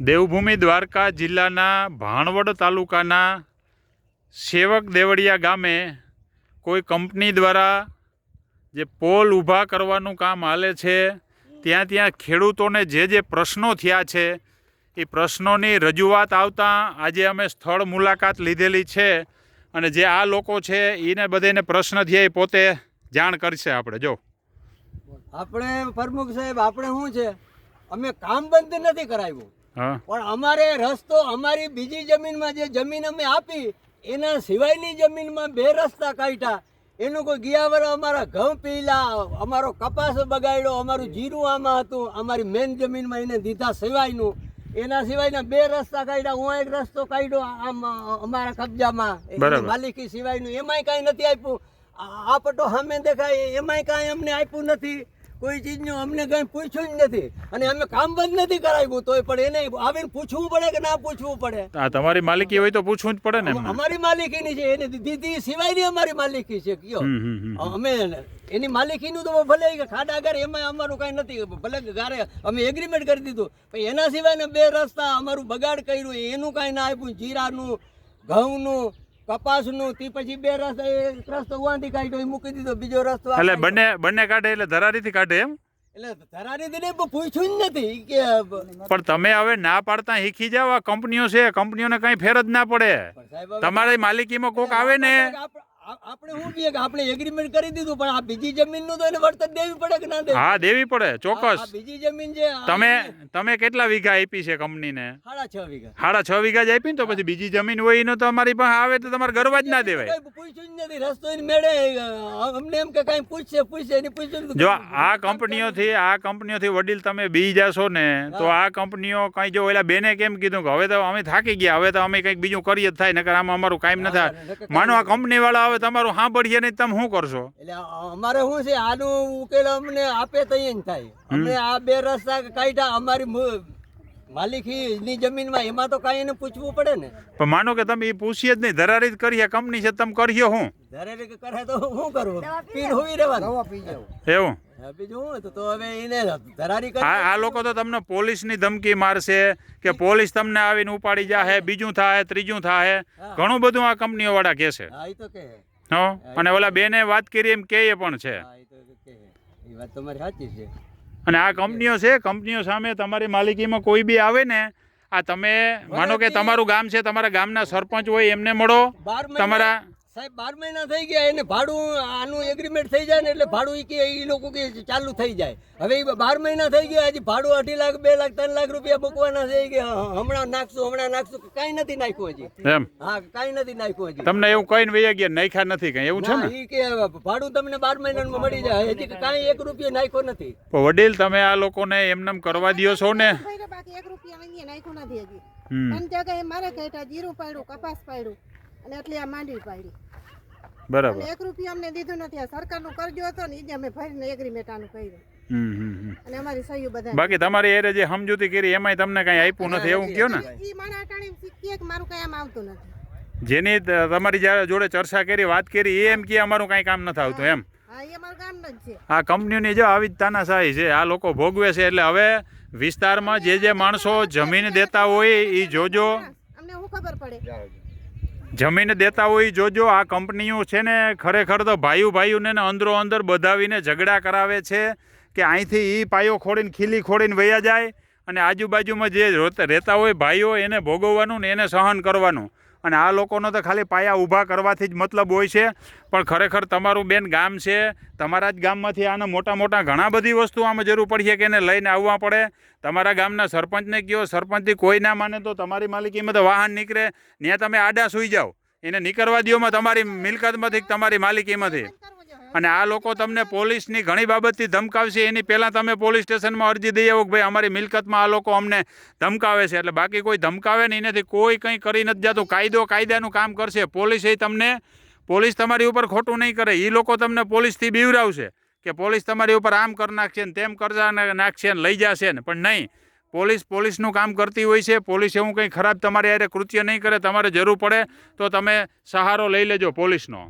દેવભૂમિ દ્વારકા જિલ્લાના ભાણવડ તાલુકાના સેવક દેવળિયા ગામે કોઈ કંપની દ્વારા જે પોલ ઊભા કરવાનું કામ હાલે છે, ત્યાં ત્યાં ખેડૂતોને જે જે પ્રશ્નો થયા છે, એ પ્રશ્નોની રજૂઆત આવતા આજે અમે સ્થળ મુલાકાત લીધેલી છે અને જે આ લોકો છે એને બધાને પ્રશ્ન થયા એ પોતે જાણ કરશે આપણે. જો. આપણે, પ્રમુખ સાહેબ, આપણે શું છે? અમે કામ બંધ નથી કરાવ્યું. પણ અમારે રસ્તો અમારી બીજી જમીનમાં જે જમીન અમે આપી એના સિવાયની જમીનમાં બે રસ્તા કાઢ્યા. એનું કોઈ ગિયાવર અમારા ઘઉં પીલા અમારો કપાસ બગાડ્યો અમારું જીરું આમાં હતું અમારી મેન જમીનમાં એને દીધા સિવાયનું. એના સિવાયના બે રસ્તા કાઢ્યા હું એક રસ્તો કાઢ્યો આમ અમારા કબજામાં. માલિકી સિવાયનું એમાંય કાંઈ નથી આપ્યું. આ આ પટો સામે દેખાય એમાંય કાંઈ અમને આપ્યું નથી. કોઈ ચીજનું અમને કંઈ પૂછ્યું જ નથી. અને અમે કામ બંધ નથી કરાવ્યું તોય પણ એને આવીને પૂછવું પડે કે ના પૂછવું પડે? આ તમારી માલિકી હોય તો પૂછવું જ પડે ને અમારી માલિકીની છે એને દીધી સિવાયની અમારી માલિકી છે કયો. અમે એની માલિકીનું તો ભલે કે ખાડા ઘર એમાં અમારું કાંઈ નથી. ભલે ઘરે અમે એગ્રીમેન્ટ કરી દીધું પણ એના સિવાયના બે રસ્તા અમારું બગાડ કર્યું એનું કાંઈ ના આપ્યું જીરાનું ઘઉંનું કપાસનું તે પછી બે રસ્તા એક રસ્તો વાંધી કાઢ્યો મૂકી દીધો બીજો રસ્તો એટલે. બંને બંને કાઢે એટલે ધરારીથી કાઢે એમ? એટલે ધરારી દીને પૂછ્યું જ નથી. કે પણ તમે હવે ના પાડતા શીખી જાવ આ કંપનીઓ છે કંપનીઓને કઈ ફેર જ ના પડે. તમારી માલિકીમાં કોક આવે ને? આપણે શું કે આપણે એગ્રીમેન્ટ કરી દીધું પણ આ બીજી જમીનનું તો એને વળતર દેવી પડે કે ના દેવી? હા દેવી પડે ચોક્કસ. બીજી જમીન છે તમે તમે કેટલા વીઘા આપી છે કંપનીને? સાડા છ વીઘા. સાડા છ વીઘા જ આપી ને તો પછી બીજી જમીન હોય એનો તો અમારી પાસે આવે તો તમારે ગરવા જ ના દેવાય. પૂછ્યું જ નથી રસ્તો એને મેળે અમને એમ કે કઈ પૂછશે પૂછશે એની પૂછ્યું જો આ કંપનીઓથી આ કંપનીઓથી વડીલ તમે બી જાશો ને તો આ કંપનીઓ કઈ જો ઓલા બેને કેમ કીધું કે હવે તો અમે થાકી ગયા હવે તો અમે કંઈક બીજું કરીએ જ થાય નકર આમાં અમારું કાંઈ ન થાય. માનો આ કંપની વાળા હવે તમારું સાંભળીએ નહીં તમે શું કરશો? એટલે અમારે શું છે આનું ઉકેલ અમને આપે તૈયાર થાય. અમને આ બે રસ્તા કાઢ્યા અમારી માલિકીની જમીનમાં એમાં તો કાંઈ એને પૂછવું પડે ને. પણ માનો કે તમે એ પૂછીએ જ નહીં ધરારી જ કરીએ કંપની છે તમે કરીએ હું ધરારી કરે તો શું કરવું? પીન હોવી રહેવાનું. એવું? આ લોકો તો તમને પોલીસની ધમકી મારશે કે પોલીસ તમને આવીને ઉપાડી જાહે બીજું થાય ત્રીજું થાય ઘણું બધું આ કંપનીઓ વાળા કે છે અને ઓલા બેને વાત કરી એમ કે પણ છે. અને આ કંપનીઓ છે કંપનીઓ સામે તમારી માલિકીમાં કોઈ બી આવે ને આ તમે માનો કે તમારું ગામ છે તમારા ગામના સરપંચ હોય એમને મળો. તમારા સાહેબ બાર મહિના થઈ ગયા એને ભાડું આનું એગ્રીમેન્ટ થઈ જાય ને એટલે ભાડું કે એ લોકો કે ચાલુ થઈ જાય. હવે એ બાર મહિના થઈ ગયા હજી ભાડું અઢી લાખ બે લાખ ત્રણ લાખ રૂપિયા મૂકવાના છે ગયા કે હમણાં નાખશું હમણાં નાખશું. કઈ નથી નાખ્યું હજી. એમ? હા કઈ નથી નાખ્યું હજી. તમને એવું કઈ વૈયા ગયા નાખ્યા નથી કઈ એવું છે ના, ઈ કે ભાડું તમને બાર મહિનામાં મળી જાય. હજી કઈ એક રૂપિયો નાખ્યો નથી. વડીલ તમે આ લોકોને એમનેમ કરવા દો છો ને? બાકી એક રૂપિયા અહીંયા નાખ્યું નથી હજી. ત્રણ જગ્યાએ મારે કહેતા જીરું પાડ્યું કપાસ પાડ્યું અને એટલે આ માંડવી પાડી. બરાબર. એક રૂપિયા અમને દીધું નથી. આ સરકારનું કરજો હતો ને એ અમે ભરીને એગ્રીમેન્ટ આનું કર્યું અને અમારી બધા બાકી તમારી એરે જે સમજૂતી કરી એમાંય તમને કઈ આપ્યું નથી એવું કયો ને? એ મારા અટાણે કે મારું કઈ આમ આવતું નથી. જેની તમારી જોડે ચર્ચા કરી વાત કરી એ એમ કે અમારું કાંઈ કામ નથી આવતું એમ? હા આ કંપનીઓની જો આવી જ તાનાશાહી છે આ લોકો ભોગવે છે એટલે હવે વિસ્તારમાં જે જે માણસો જમીન દેતા હોય એ જોજો. અમને શું ખબર પડે? જમીન દેતા હોય જોજો, આ કંપનીઓ છે ને ખરેખર તો ભાઈઓ ભાઈઓને અંદરો અંદર બધાવીને ઝઘડા કરાવે છે કે અહીંથી એ પાયો ખોડીને ખીલી ખોડીને વયા જાય અને આજુબાજુમાં જે રહેતા હોય ભાઈઓ એને ભોગવવાનું ને એને સહન કરવાનું. અને આ લોકોનો તો ખાલી પાયા ઊભા કરવાથી જ મતલબ હોય છે. પણ ખરેખર તમારું બેન ગામ છે, તમારા જ ગામમાંથી આના મોટા મોટા ઘણા બધી વસ્તુ આમાં જરૂર પડી કે એને લઈને આવવા પડે. તમારા ગામના સરપંચને કહો સરપંચથી કોઈ ના માને તો તમારી માલિકીમાં તો વાહન નીકળે ત્યાં તમે આડા સૂઈ જાઓ. એને નીકળવા દ્યોમાં તમારી મિલકતમાંથી તમારી માલિકીમાંથી અને આ લોકો તમને પોલીસની ઘણી બાબતથી ધમકાવશે. એની પહેલાં તમે પોલીસ સ્ટેશનમાં અરજી દઈ આવો કે ભાઈ અમારી મિલકતમાં આ લોકો અમને ધમકાવે છે. એટલે બાકી કોઈ ધમકાવે નહીં. એનાથી કોઈ કંઈ કરી નથી જતું. કાયદો કાયદાનું કામ કરશે. પોલીસે તમને, પોલીસ તમારી ઉપર ખોટું નહીં કરે. એ લોકો તમને પોલીસથી બીવરાવશે કે પોલીસ તમારી ઉપર આમ કરી નાખશે ને તેમ કરજા નાખશે ને લઈ જશે ને. પણ નહીં. પોલીસ પોલીસનું કામ કરતી હોય છે. પોલીસ એવું કંઈ ખરાબ તમારે હારે કૃત્ય નહીં કરે. તમારે જરૂર પડે તો તમે સહારો લઈ લેજો પોલીસનો.